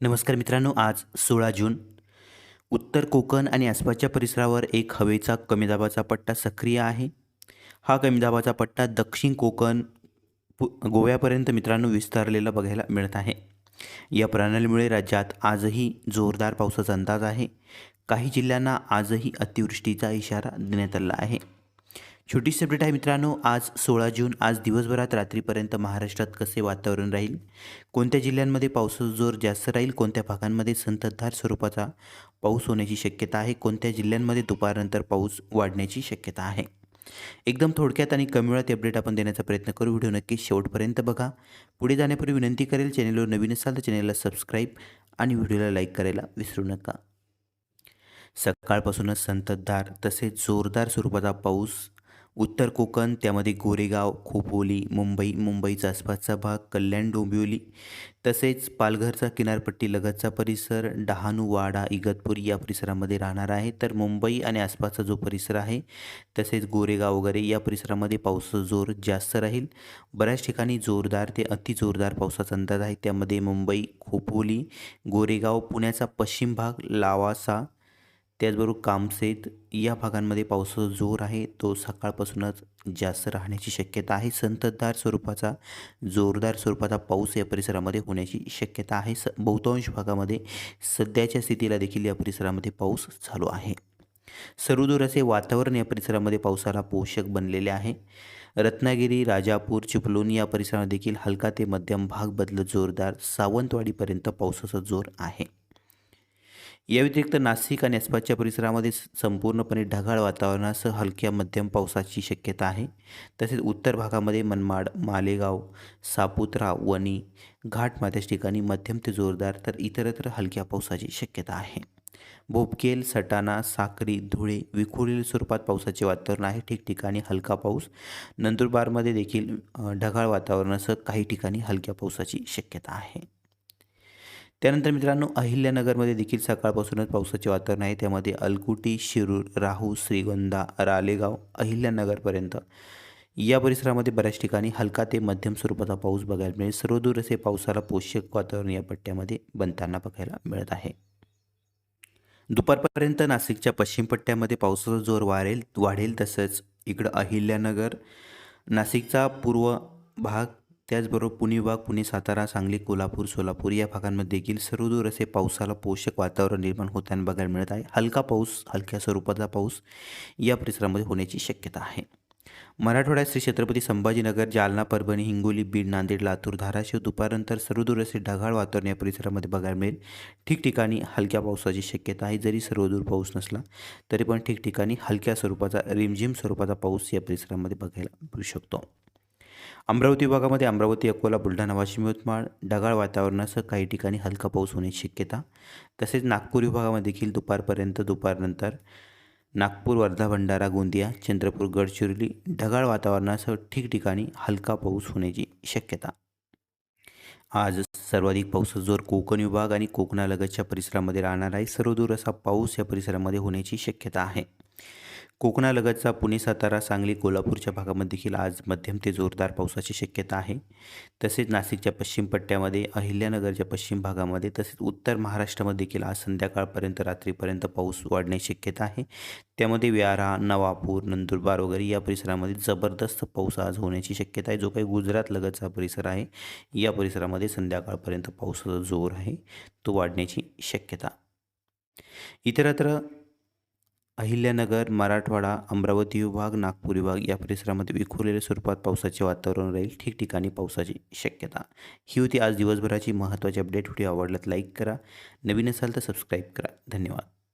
नमस्कार मित्रांनो आज सोळा जून. उत्तर कोकण आणि आसपासच्या परिसरावर एक हवेचा कमी दाबाचा पट्टा सक्रिय आहे. हा कमी दाबाचा पट्टा दक्षिण कोकण पु गोव्यापर्यंत मित्रांनो विस्तारलेला बघायला मिळत आहे. या प्रणालीमुळे राज्यात आजही जोरदार पावसाचा अंदाज आहे. काही जिल्ह्यांना आजही अतिवृष्टीचा इशारा देण्यात आला आहे. छोटीशी अपडेट आहे मित्रांनो आज सोळा जून आज दिवसभरात रात्रीपर्यंत महाराष्ट्रात कसे वातावरण राहील? कोणत्या जिल्ह्यांमध्ये पावसाचा जोर जास्त राहील? कोणत्या भागांमध्ये संततधार स्वरूपाचा पाऊस होण्याची शक्यता आहे? कोणत्या जिल्ह्यांमध्ये दुपारनंतर पाऊस वाढण्याची शक्यता आहे? एकदम थोडक्यात आणि कमी वेळात अपडेट आपण देण्याचा प्रयत्न करू. व्हिडिओ नक्की शेवटपर्यंत बघा. पुढे जाण्यापूर्वी विनंती करेल चॅनेलवर नवीन असाल तर चॅनेलला सबस्क्राईब आणि व्हिडिओला लाईक करायला विसरू नका. सकाळपासूनच संततधार तसेच जोरदार स्वरूपाचा पाऊस उत्तर कोकण त्यामध्ये गोरेगाव खोपोली मुंबई मुंबईचा आसपासचा भाग कल्याण डोंबिवली तसेच पालघरचा किनारपट्टी लगतचा परिसर डहाणू वाडा इगतपूर या परिसरामध्ये राहणार आहे. तर मुंबई आणि आसपासचा जो परिसर आहे तसेच गोरेगाव वगैरे या परिसरामध्ये पावसाचा जोर जास्त राहील. बऱ्याच ठिकाणी जोरदार ते अतिजोरदार पावसाचा अंदाज आहे. त्यामध्ये मुंबई खोपोली गोरेगाव पुण्याचा पश्चिम भाग लावासा त्याचबरोबर कामसेत या भागांमध्ये पावसाचा जोर आहे. तो सकाळपासूनच जास्त राहण्याची शक्यता आहे. संततधार स्वरूपाचा जोरदार स्वरूपाचा पाऊस या परिसरामध्ये होण्याची शक्यता आहे. स बहुतांश भागामध्ये सध्याच्या स्थितीला देखील या परिसरामध्ये पाऊस चालू आहे. सर्वदूर असे वातावरण या परिसरामध्ये पावसाला पोषक बनलेले आहे. रत्नागिरी राजापूर चिपळूण या परिसरात देखील हलका ते मध्यम भाग बदलत जोरदार सावंतवाडीपर्यंत पावसाचा जोर आहे. या व्यतिरिक्त नाशिक आणि आसपासच्या परिसरामध्ये संपूर्णपणे ढगाळ वातावरणासह हलक्या मध्यम पावसाची शक्यता आहे. तसेच उत्तर भागामध्ये मनमाड मालेगाव सापुत्रा वणी घाटमाथ्याच ठिकाणी मध्यम ते जोरदार तर इतरत्र हलक्या पावसाची शक्यता आहे. भोपकेल सटाणा साक्री धुळे विखुरलेल्या स्वरूपात पावसाचे वातावरण आहे. ठिकठिकाणी हलका पाऊस. नंदुरबारमध्ये देखील ढगाळ वातावरणासह काही ठिकाणी हलक्या पावसाची शक्यता आहे. त्यानंतर मित्रांनो अहिल्यानगरमध्ये देखील सकाळपासूनच पावसाचे वातावरण आहे. त्यामध्ये अलकुटी शिरूर राहू श्रीगोंदा रालेगाव अहिल्यानगरपर्यंत. या परिसरामध्ये बऱ्याच ठिकाणी हलका ते मध्यम स्वरूपाचा पाऊस बघायला मिळेल. सर्वदूर असे पावसाला पोषक वातावरण या पट्ट्यामध्ये बनताना बघायला मिळत आहे. दुपारपर्यंत नाशिकच्या पश्चिम पट्ट्यामध्ये पावसाचा जोर वाढेल वाढेल तसंच इकडं अहिल्यानगर नाशिकचा पूर्व भाग त्याचबरोबर पुणे वाघ पुणे सातारा सांगली कोल्हापूर सोलापूर या भागांमध्ये देखील सर्वदूर असे पावसाला पोषक वातावरण निर्माण होताना बघायला मिळत आहे. हलका पाऊस हलक्या स्वरूपाचा पाऊस या परिसरामध्ये होण्याची शक्यता आहे. मराठवाड्यात श्री छत्रपती संभाजीनगर जालना परभणी हिंगोली बीड नांदेड लातूर धाराशिव दुपारनंतर सर्वदूर असे ढगाळ वातावरण या परिसरामध्ये बघायला मिळेल. ठिकठिकाणी हलक्या पावसाची शक्यता आहे. जरी सर्वदूर पाऊस नसला तरी पण ठिकठिकाणी हलक्या स्वरूपाचा रिमझिम स्वरूपाचा पाऊस या परिसरामध्ये बघायला मिळू शकतो. अमरावती विभागामध्ये अमरावती अकोला बुलढाणा वाशिम यवतमाळ ढगाळ वातावरणासह काही ठिकाणी हलका पाऊस होण्याची शक्यता. तसेच नागपूर विभागामध्ये देखील दुपारपर्यंत दुपारनंतर नागपूर वर्धा भंडारा गोंदिया चंद्रपूर गडचिरोली ढगाळ वातावरणासह ठिकठिकाणी हलका पाऊस होण्याची शक्यता. आज सर्वाधिक पाऊस जोर कोकण विभाग आणि कोकणालगतच्या परिसरामध्ये राहणार आहे. सर्वदूर असा पाऊस या परिसरामध्ये होण्याची शक्यता आहे. कोकणालगतचा पुणे सातारा सांगली कोल्हापूरच्या भागामध्ये देखील आज मध्यम ते जोरदार पावसाची शक्यता आहे. तसेच नाशिकच्या पश्चिम पट्ट्यामध्ये अहिल्यानगरच्या पश्चिम भागामध्ये तसेच उत्तर महाराष्ट्रामध्ये देखील आज संध्याकाळपर्यंत रात्रीपर्यंत पाऊस वाढण्याची शक्यता आहे. त्यामध्ये व्यारा नवापूर नंदुरबार वगैरे या परिसरामध्ये जबरदस्त पाऊस आज होण्याची शक्यता आहे. जो काही गुजरात लगतचा परिसर आहे या परिसरामध्ये संध्याकाळपर्यंत पावसाचा जोर आहे तो वाढण्याची शक्यता. इतरत्र अहिल्यानगर मराठवाडा अमरावती विभाग नागपूर विभाग या परिसरामध्ये विखुरलेल्या स्वरूपात पावसाचे वातावरण राहील. ठिकठिकाणी पावसाची शक्यता. ही होती आज दिवसभराची महत्त्वाची अपडेट व्हिडिओ आवडल्यात लाईक करा. नवीन असाल तर सबस्क्राईब करा. धन्यवाद.